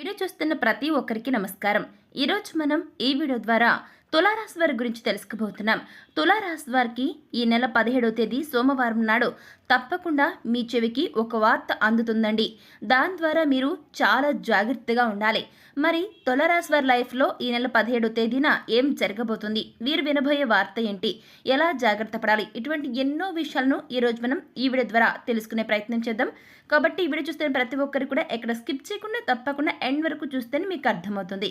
Video చూస్తున్న ప్రతి ఒక్కరికి నమస్కారం. ఈరోజు మనం ఈ వీడియో ద్వారా తులారాశి వారి గురించి తెలుసుకోబోతున్నాం. తులారాశి వారికి ఈ నెల పదిహేడవ తేదీ సోమవారం నాడు తప్పకుండా మీ చెవికి ఒక వార్త అందుతుందండి. దాని ద్వారా మీరు చాలా జాగ్రత్తగా ఉండాలి. మరి తులారాశి వారి లైఫ్లో ఈ నెల పదిహేడవ తేదీన ఏం జరగబోతుంది? వీరు వినబోయే వార్త ఏంటి? ఎలా జాగ్రత్త పడాలి? ఇటువంటి ఎన్నో విషయాలను ఈరోజు మనం ఈ వీడియో ద్వారా తెలుసుకునే ప్రయత్నం చేద్దాం. కాబట్టి ఈ వీడియో చూస్తున్న ప్రతి ఒక్కరు కూడా ఎక్కడ స్కిప్ చేయకుండా తప్పకుండా ఎండ్ వరకు చూస్తేనే మీకు అర్థమవుతుంది.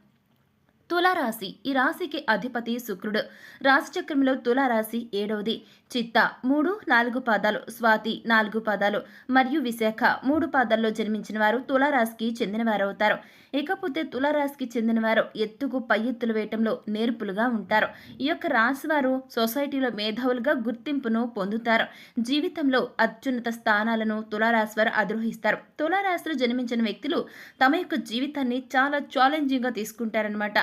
తులారాశి. ఈ రాశికి అధిపతి శుక్రుడు. రాశిచక్రంలో తులారాశి ఏడవది. చిత్త మూడు నాలుగు పాదాలు. స్వాతి నాలుగు పాదాలు. మరియు విశాఖ మూడు పాదాల్లో జన్మించిన వారు తులారాశికి చెందినవారు అవుతారు ఇకపోతే తులారాశికి చెందినవారు ఎత్తుకు పై ఎత్తులు వేయటంలో నేర్పులుగా ఉంటారు. ఈ యొక్క రాశి వారు సొసైటీలో మేధావులుగా గుర్తింపును పొందుతారు. జీవితంలో అత్యున్నత స్థానాలను తులారాశి వారు అధిరోహిస్తారు. తులారాశిలో జన్మించిన వ్యక్తులు తమ యొక్క జీవితాన్ని చాలా ఛాలెంజింగ్గా తీసుకుంటారనమాట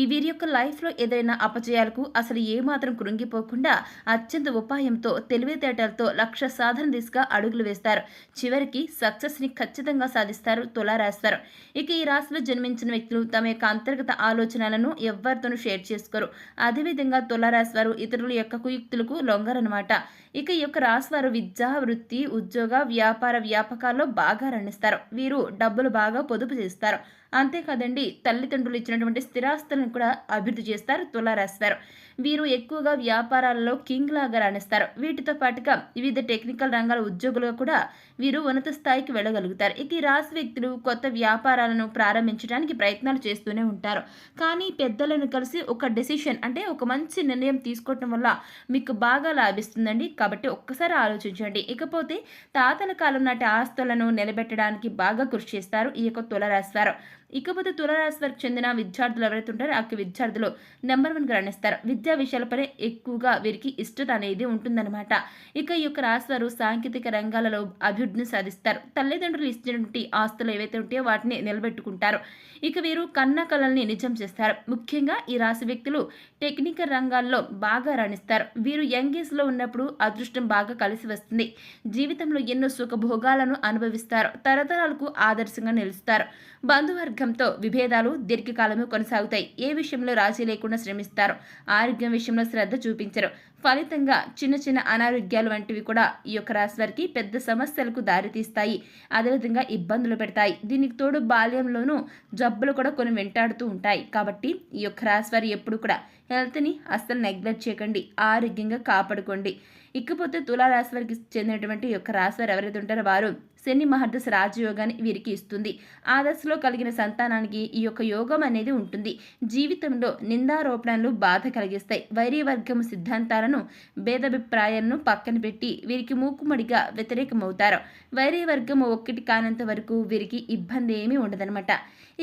ఈ వీరి యొక్క లైఫ్లో ఏదైనా అపజయాలకు అసలు ఏమాత్రం కృంగిపోకుండా అత్యంత ఉపాయంతో తెలివితేటలతో లక్ష్య సాధన దిశగా అడుగులు వేస్తారు. చివరికి సక్సెస్ని ఖచ్చితంగా సాధిస్తారు తులారాస్తారు ఇక ఈ రాశిలో జన్మించిన వ్యక్తులు తమ యొక్క అంతర్గత ఆలోచనలను ఎవరితోనూ షేర్ చేసుకోరు. అదేవిధంగా తులారాశి వారు ఇతరుల యొక్క కుయుక్తులకు లొంగరనమాట ఇక ఈ యొక్క రాశి వారు విద్య వృత్తి ఉద్యోగ వ్యాపార వ్యాపకాల్లో బాగా రణిస్తారు వీరు డబ్బులు బాగా పొదుపు చేస్తారు. అంతేకాదండి తల్లిదండ్రులు ఇచ్చినటువంటి స్థిరాస్తులను కూడా అభివృద్ధి చేస్తారు తులారాస్తారు. వీరు ఎక్కువగా వ్యాపారాలలో కింగ్ లాగా రాణిస్తారు. వీటితో పాటుగా వివిధ టెక్నికల్ రంగాల ఉద్యోగులుగా కూడా వీరు ఉన్నత స్థాయికి వెళ్ళగలుగుతారు. ఇక ఈ రాశి వ్యక్తులు కొత్త వ్యాపారాలను ప్రారంభించడానికి ప్రయత్నాలు చేస్తూనే ఉంటారు. కానీ పెద్దలను కలిసి ఒక డెసిషన్ అంటే ఒక మంచి నిర్ణయం తీసుకోవటం వల్ల మీకు బాగా లాభిస్తుందండి. కాబట్టి ఒక్కసారి ఆలోచించండి. ఇకపోతే తాతల కాలం నాటి ఆస్తులను నిలబెట్టడానికి బాగా కృషి చేస్తారు ఈ యొక్క తులరాశి ఇకపోతే తులరాశి వారికి చెందిన విద్యార్థులు ఎవరైతే ఉంటారో ఆ విద్యార్థులు నెంబర్ వన్గా రాణిస్తారు. విద్యా విషయాలపై ఎక్కువగా వీరికి ఇష్టత అనేది ఉంటుందన్నమాట. ఇక ఈ యొక్క రాశి వారు సాంకేతిక రంగాలలో అభివృద్ధిని సాధిస్తారు. తల్లిదండ్రులు ఇచ్చినటువంటి ఆస్తులు ఏవైతే ఉంటాయో వాటిని నిలబెట్టుకుంటారు. ఇక వీరు కన్న కళల్ని నిజం చేస్తారు. ముఖ్యంగా ఈ రాశి వ్యక్తులు టెక్నికల్ రంగాల్లో బాగా రాణిస్తారు. వీరు యంగ్ ఏజ్లో ఉన్నప్పుడు అదృష్టం బాగా కలిసి వస్తుంది. జీవితంలో ఎన్నో సుఖభోగాలను అనుభవిస్తారు. తరతరాలకు ఆదర్శంగా నిలుస్తారు. బంధువర్గ బంధువర్గంతో విభేదాలు దీర్ఘకాలము కొనసాగుతాయి. ఏ విషయంలో రాజీ లేకుండా శ్రమిస్తారు? ఆరోగ్యం విషయంలో శ్రద్ధ చూపించరు. ఫలితంగా చిన్న చిన్న అనారోగ్యాలు వంటివి కూడా ఈ యొక్క రాశి వారికి పెద్ద సమస్యలకు దారితీస్తాయి. అదేవిధంగా ఇబ్బందులు పెడతాయి. దీనికి తోడు బాల్యంలోనూ జబ్బులు కూడా కొన్ని వెంటాడుతూ ఉంటాయి. కాబట్టి ఈ యొక్క రాశి వారి ఎప్పుడు కూడా హెల్త్ని అస్సలు నెగ్లెక్ట్ చేయకండి. ఆరోగ్యంగా కాపాడుకోండి. ఇకపోతే తులారాశి వారికి చెందినటువంటి ఈ యొక్క రాశి వారు ఎవరైతే ఉంటారో వారు శని మహర్దశ రాజయోగాన్ని వీరికి ఇస్తుంది. ఆ దశలో కలిగిన సంతానానికి ఈ యొక్క యోగం అనేది ఉంటుంది. జీవితంలో నిందారోపణలు బాధ కలిగిస్తాయి. వైరీవర్గం వర్గం సిద్ధాంతాలను భేదాభిప్రాయాలను పక్కన పెట్టి వీరికి మూకుమడిగా వ్యతిరేకమవుతారు. వైరీ వర్గం ఒక్కటి కానంత వరకు వీరికి ఇబ్బంది ఏమీ ఉండదనమాట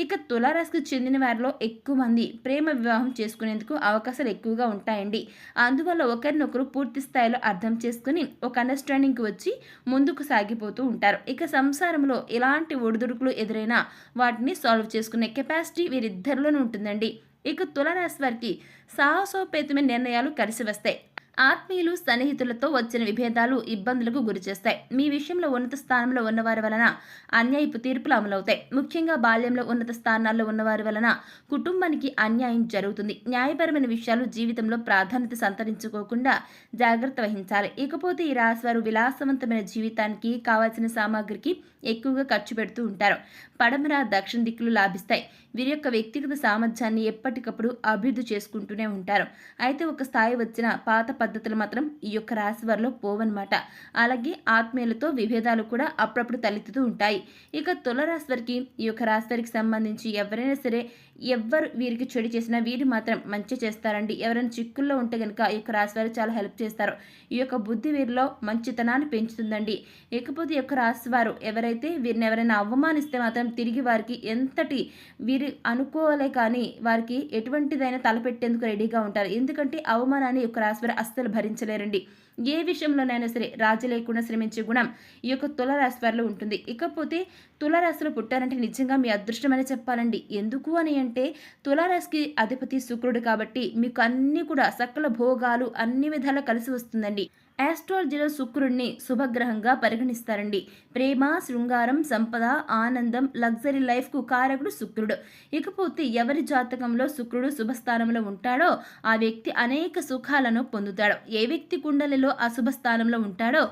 ఇక తులారాశికి చెందిన వారిలో ఎక్కువ మంది ప్రేమ వివాహం చేసుకునేందుకు అవకాశాలు ఎక్కువగా ఉంటాయండి. అందువల్ల ఒకరినొకరు పూర్తి స్థాయిలో అర్థం చేసుకుని ఒక అండర్స్టాండింగ్కి వచ్చి ముందుకు సాగిపోతూ ఉంటారు. ఇక సంసారంలో ఎలాంటి ఒడిదుడుకులు ఎదురైనా వాటిని సాల్వ్ చేసుకునే కెపాసిటీ వీరిద్దరిలోనే ఉంటుందండి. ఇక తులరాశి వారికి సాహసోపేతమైన నిర్ణయాలు కలిసి వస్తాయి. ఆత్మీయులు సన్నిహితులతో వచ్చిన విభేదాలు ఇబ్బందులకు గురిచేస్తాయి మీ విషయంలో ఉన్నత స్థానంలో ఉన్నవారి వలన అన్యాయపు తీర్పులు అమలవుతాయి. ముఖ్యంగా బాల్యంలో ఉన్నత స్థానాల్లో ఉన్నవారి వలన కుటుంబానికి అన్యాయం జరుగుతుంది. న్యాయపరమైన విషయాలు జీవితంలో ప్రాధాన్యత సంతరించుకోకుండా జాగ్రత్త వహించాలి. ఇకపోతే ఈ రాశివారు విలాసవంతమైన జీవితానికి కావాల్సిన సామాగ్రికి ఎక్కువగా ఖర్చు పెడుతూ ఉంటారు. పడమర దక్షిణ దిక్కులు లాభిస్తాయి. వీరి యొక్క వ్యక్తిగత సామర్థ్యాన్ని ఎప్పటికప్పుడు అభివృద్ధి చేసుకుంటూనే ఉంటారు. అయితే ఒక స్థాయి వచ్చిన పాత పద్ధతులు మాత్రం ఈ యొక్క రాశి వారిలో పోవన్నమాట. అలాగే ఆత్మీయులతో విభేదాలు కూడా అప్పుడప్పుడు తలెత్తుతూ ఉంటాయి. ఇక తులరాశి వారికి ఈ యొక్క రాశి వారికి సంబంధించి ఎవరైనా సరే ఎవ్వరు వీరికి చెడు చేసినా వీరు మాత్రం మంచి చేస్తారండి. ఎవరైనా చిక్కుల్లో ఉంటే కనుక ఈ యొక్క రాశి వారు చాలా హెల్ప్ చేస్తారు. ఈ యొక్క బుద్ధి వీరిలో మంచితనాన్ని పెంచుతుందండి. ఇకపోతే ఈ యొక్క రాశి వారు ఎవరైతే వీరిని ఎవరైనా అవమానిస్తే మాత్రం తిరిగి వారికి ఎంతటి వీరు అనుకోలే కానీ వారికి ఎటువంటిదైనా తలపెట్టేందుకు రెడీగా ఉంటారు. ఎందుకంటే అవమానాన్ని యొక్క రాశివారు అస్సలు భరించలేరండి. ఏ విషయంలోనైనా సరే రాజు లేకుండా శ్రమించే గుణం ఈ యొక్క తులరాశి వారిలో ఉంటుంది. ఇకపోతే తులరాశిలో పుట్టారంటే నిజంగా మీ అదృష్టమనే చెప్పాలండి. ఎందుకు అని అంటే తులారాశికి అధిపతి శుక్రుడు కాబట్టి మీకు అన్నీ కూడా సకల భోగాలు అన్ని విధాలా కలిసి వస్తుందండి. ఆస్ట్రాలజీలో శుక్రుడిని శుభగ్రహంగా పరిగణిస్తారండి. ప్రేమ శృంగారం సంపద ఆనందం లగ్జరీ లైఫ్కు కారకుడు శుక్రుడు. ఇకపోతే ఎవరి జాతకంలో శుక్రుడు శుభస్థానంలో ఉంటాడో ఆ వ్యక్తి అనేక సుఖాలను పొందుతాడు. ఏ వ్యక్తి కుండలిలో అశుభ స్థానంలో ఉంటాడో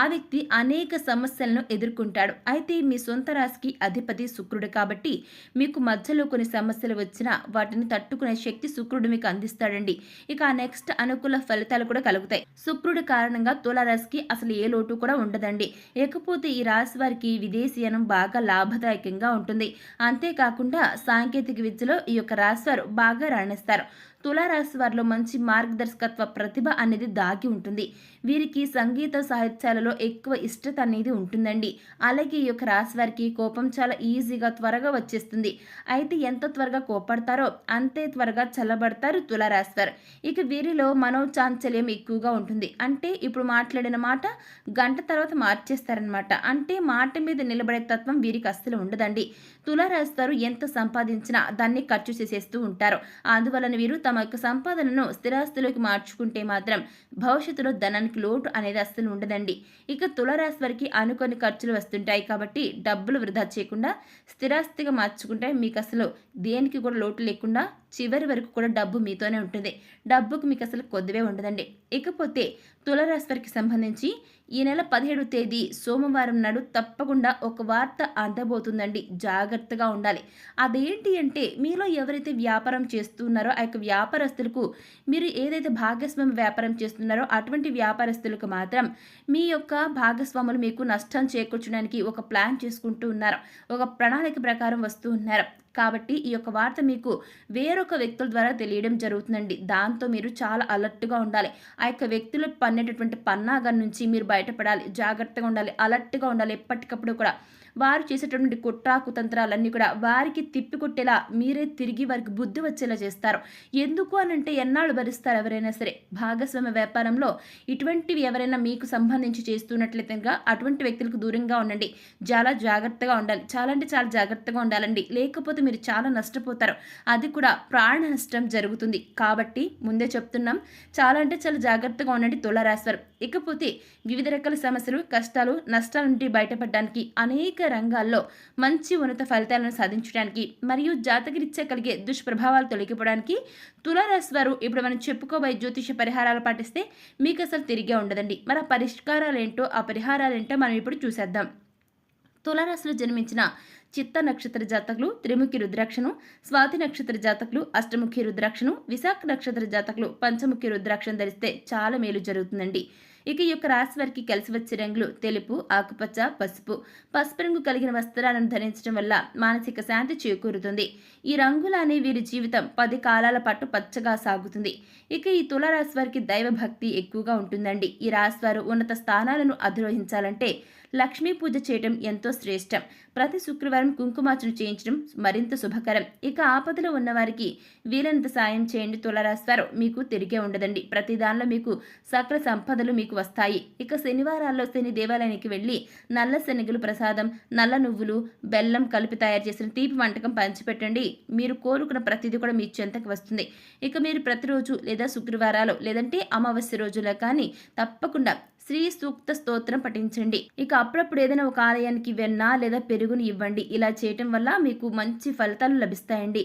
ఆ వ్యక్తి అనేక సమస్యలను ఎదుర్కొంటాడు. అయితే మీ సొంత రాశికి అధిపతి శుక్రుడు కాబట్టి మీకు మధ్యలో కొన్ని సమస్యలు వచ్చినా వాటిని తట్టుకునే శక్తి శుక్రుడు మీకు అందిస్తాడండి. ఇక నెక్స్ట్ అనుకూల ఫలితాలు కూడా కలుగుతాయి. శుక్రుడు కారణం కారణంగా తులారాశికి అసలు ఏ లోటు కూడా ఉండదండి. ఇకపోతే ఈ రాశి వారికి విదేశీయనం బాగా లాభదాయకంగా ఉంటుంది. అంతేకాకుండా సాంకేతిక విద్యలో ఈ యొక్క రాశి వారు బాగా రాణిస్తారు. తులారాశి వారిలో మంచి మార్గదర్శకత్వ ప్రతిభ అనేది దాగి ఉంటుంది. వీరికి సంగీత సాహిత్యాలలో ఎక్కువ ఇష్టత అనేది ఉంటుందండి. అలాగే ఈ యొక్క రాశి వారికి కోపం చాలా ఈజీగా త్వరగా వచ్చేస్తుంది. అయితే ఎంత త్వరగా కోపడతారో అంతే త్వరగా చల్లబడతారు తులారాశి వారు. ఇక వీరిలో మనోచాంచల్యం ఎక్కువగా ఉంటుంది. అంటే ఇప్పుడు మాట్లాడిన మాట గంట తర్వాత మార్చేస్తారనమాట అంటే మాట మీద నిలబడే తత్వం వీరికి అస్సలు ఉండదండి. తులారాశి వారు ఎంత సంపాదించినా దాన్ని ఖర్చు చేసేస్తూ ఉంటారు. అందువలన వీరు తమ యొక్క సంపాదనను స్థిరాస్తులోకి మార్చుకుంటే మాత్రం భవిష్యత్తులో ధనానికి లోటు అనేది అస్సలు ఉండదండి. ఇక తులరాశి వారికి అనుకోని ఖర్చులు వస్తుంటాయి కాబట్టి డబ్బులు వృధా చేయకుండా స్థిరాస్తిగా మార్చుకుంటే మీకు అసలు దేనికి కూడా లోటు లేకుండా చివరి వరకు కూడా డబ్బు మీతోనే ఉంటుంది. డబ్బుకు మీకు అసలు కొద్దివే ఉండదండి. ఇకపోతే తులరాశి వారికి సంబంధించి ఈ నెల పదిహేడు తేదీ సోమవారం నాడు తప్పకుండా ఒక వార్త అందబోతుందండి. జాగ్రత్తగా ఉండాలి. అదేంటి అంటే మీలో ఎవరైతే వ్యాపారం చేస్తున్నారో ఆ యొక్క వ్యాపారస్తులకు మీరు ఏదైతే భాగస్వామి వ్యాపారం చేస్తున్నారో అటువంటి వ్యాపారస్తులకు మాత్రం మీ యొక్క భాగస్వాములు మీకు నష్టం చేకూర్చడానికి ఒక ప్లాన్ చేసుకుంటూ ఉన్నారు. ఒక ప్రణాళిక ప్రకారం వస్తూ ఉన్నారు. కాబట్టి ఈ యొక్క వార్త మీకు వేరొక వ్యక్తుల ద్వారా తెలియడం జరుగుతుందండి. దాంతో మీరు చాలా అలర్ట్గా ఉండాలి. ఆ యొక్క వ్యక్తులు పన్నేటటువంటి పన్నాగం నుంచి మీరు బయటపడాలి. జాగ్రత్తగా ఉండాలి. అలర్ట్గా ఉండాలి ఎప్పటికప్పుడు కూడా. వారు చేసేటటువంటి కుట్ర కుతంత్రాలన్నీ కూడా వారికి తిప్పికొట్టేలా మీరే తిరిగి వారికి బుద్ధి వచ్చేలా చేస్తారు. ఎందుకు అని అంటే ఎన్నాళ్ళు భరిస్తారు ఎవరైనా సరే? భాగస్వామ్య వ్యాపారంలో ఇటువంటివి ఎవరైనా మీకు సంబంధించి చేస్తున్నట్లయితే అటువంటి వ్యక్తులకు దూరంగా ఉండండి. చాలా జాగ్రత్తగా ఉండాలి. చాలా అంటే చాలా జాగ్రత్తగా ఉండాలండి. లేకపోతే మీరు చాలా నష్టపోతారు. అది కూడా ప్రాణ నష్టం జరుగుతుంది. కాబట్టి ముందే చెప్తున్నాం. చాలా అంటే చాలా జాగ్రత్తగా ఉండండి తులారాశివారు ఇకపోతే వివిధ రకాల సమస్యలు కష్టాలు నష్టాల నుండి బయటపడడానికి అనేక రంగాల్లో మంచి ఉన్నత ఫలితాలను సాధించడానికి మరియు జాతకరీత్యా కలిగే దుష్ప్రభావాలు తొలగిపోవడానికి తులారాశి వారు ఇప్పుడు మనం చెప్పుకోబోయే జ్యోతిష పరిహారాలు పాటిస్తే మీకు అసలు తిరిగే ఉండదండి. మరి ఆ పరిష్కారాలు ఏంటో ఆ పరిహారాలు ఏంటో మనం ఇప్పుడు చూసేద్దాం. తులారాశిలో జన్మించిన చిత్త నక్షత్ర జాతకులు త్రిముఖి రుద్రాక్షను స్వాతి నక్షత్ర జాతకులు అష్టముఖి రుద్రాక్షను విశాఖ నక్షత్ర జాతకులు పంచముఖి రుద్రాక్షను ధరిస్తే చాలా మేలు జరుగుతుందండి. ఇక ఈ యొక్క రాశి వారికి కలిసి వచ్చే రంగులు తెలుపు ఆకుపచ్చ పసుపు. పసుపు రంగు కలిగిన వస్త్రాలను ధరించడం వల్ల మానసిక శాంతి చేకూరుతుంది. ఈ రంగులనే వీరి జీవితం పది కాలాల పాటు పచ్చగా సాగుతుంది. ఇక ఈ తులారాశి వారికి దైవ భక్తి ఎక్కువగా ఉంటుందండి. ఈ రాశి వారు ఉన్నత స్థానాలను అధిరోహించాలంటే లక్ష్మీ పూజ చేయటం ఎంతో శ్రేష్టం. ప్రతి శుక్రవారం కుంకుమార్చన చేయించడం మరింత శుభకరం. ఇక ఆపదలో ఉన్నవారికి వీలైనంత సాయం చేయండి తులరాశివారు మీకు తిరిగే ఉండదండి. ప్రతి దానిలో మీకు సకల సంపదలు మీకు వస్తాయి. ఇక శనివారాల్లో శని దేవాలయానికి వెళ్ళి నల్ల శనగలు ప్రసాదం నల్ల నువ్వులు బెల్లం కలిపి తయారు చేసిన తీపి వంటకం పంచిపెట్టండి. మీరు కోరుకున్న ప్రతిదీ కూడా మీ చెంతకు వస్తుంది. ఇక మీరు ప్రతిరోజు లేదా శుక్రవారాలు లేదంటే అమావాస్య రోజులో కానీ తప్పకుండా శ్రీ సూక్త స్తోత్రం పఠించండి. ఇక అప్పుడప్పుడు ఏదైనా ఒక ఆలయానికి వెన్న లేదా పెరుగుని ఇవ్వండి. ఇలా చేయటం వల్ల మీకు మంచి ఫలితాలు లభిస్తాయండి.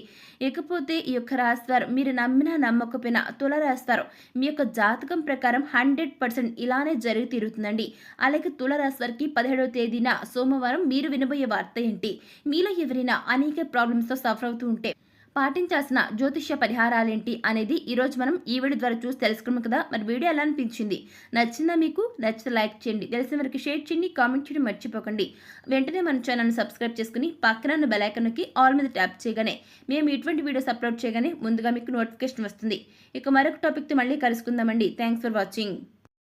ఇకపోతే ఈ యొక్క రాశివారు మీరు నమ్మినా నమ్మకపోయినా తుల రాశివారు మీ యొక్క జాతకం ప్రకారం హండ్రెడ్ పర్సెంట్ ఇలానే జరిగి తీరుతుందండి. అలాగే తుల రాశి పదిహేడవ తేదీన సోమవారం మీరు వినబోయే వార్త ఏంటి? మీలో ఎవరైనా అనేక ప్రాబ్లమ్స్తో సఫర్ అవుతూ ఉంటే పాటించాల్సిన జ్యోతిష్య పరిహారాలేంటి అనేది ఈరోజు మనం ఈ వీడియో ద్వారా చూసి తెలుసుకున్నాం కదా. మరి వీడియో ఎలా అనిపించింది? నచ్చిందా మీకు? నచ్చితే లైక్ చేయండి. తెలిసిన వరకు షేర్ చేయండి. కామెంట్ చేయడం మర్చిపోకండి. వెంటనే మన ఛానల్ని సబ్స్క్రైబ్ చేసుకుని పక్కన బెలైకన్కి ఆల్ మీద ట్యాప్ చేయగానే మేము ఇటువంటి వీడియోస్ అప్లోడ్ చేయగానే ముందుగా మీకు నోటిఫికేషన్ వస్తుంది. ఇక మరొక టాపిక్తో మళ్ళీ కలుసుకుందామండి. Thanks for watching.